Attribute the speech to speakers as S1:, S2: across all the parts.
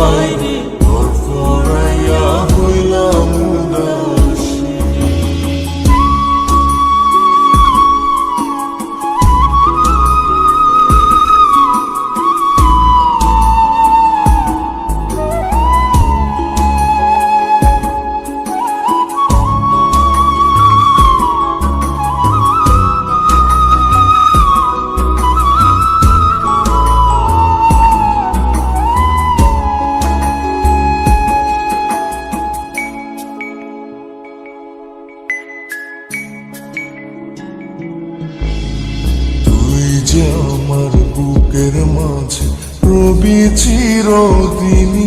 S1: Bible. চিরদিনী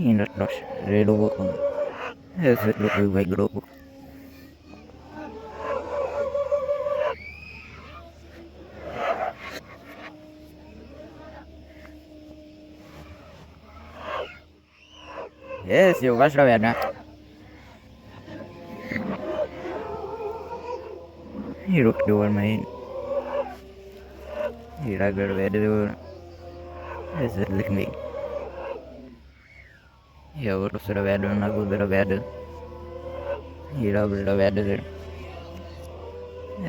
S2: Y los, los reloj con ese reloj y el globo. Yes, you watch the over now. You look over my. You like your way to do. Yes, it look me. எவ்வளோ சில வேலை நாக்கு சில வேலை இருபது வேலை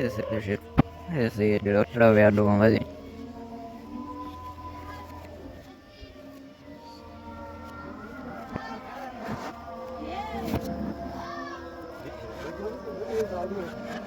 S2: Esse jeito. Esse jeito através do vamos Thank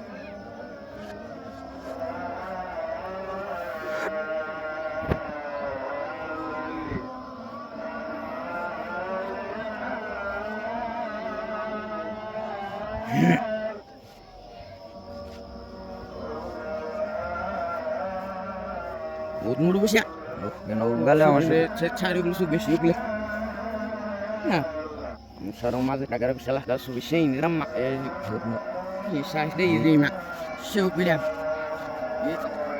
S2: Utmur bos ya. Genau gale mas cari dulu su besi yuk Nah. Sarung mas kagak bisa lah su besi ini ram eh. Ini sah deh ini mak. Syukur ya. Gitu.